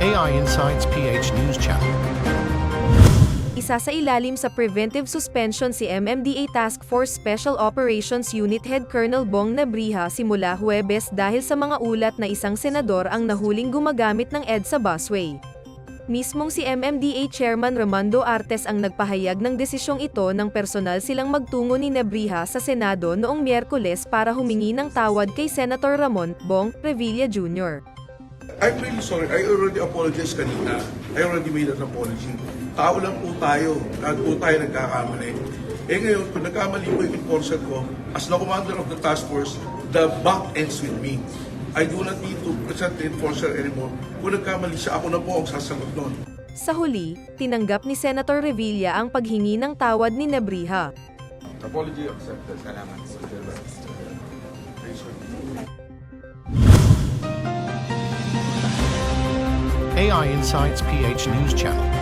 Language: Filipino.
AI Insights PH News Channel. Isa sa ilalim sa preventive suspension si MMDA Task Force Special Operations Unit Head Colonel Bong Nabriha simula Huwebes dahil sa mga ulat na isang senador ang nahuling gumagamit ng EDSA busway. Mismong si MMDA Chairman Ramando Artes ang nagpahayag ng desisyong ito nang personal silang magtungo ni Nebriha sa Senado noong Miyerkules para humingi ng tawad kay Senator Ramon Bong Revilla Jr. I'm really sorry. I already apologized kanina. I already made an apology. Tao lang po tayo. Lahat po tayo nagkakamali. Eh ngayon, kung nagkamali po yung enforcer ko, as the commander of the task force, the buck ends with me. I do not need to present the enforcer anymore. Kung nagkamali siya, ako na po ang sasagot nun. Sa huli, tinanggap ni Senator Revilla ang paghingi ng tawad ni Nebriha. Apology accepted. Salamat. AI Insights PH News Channel.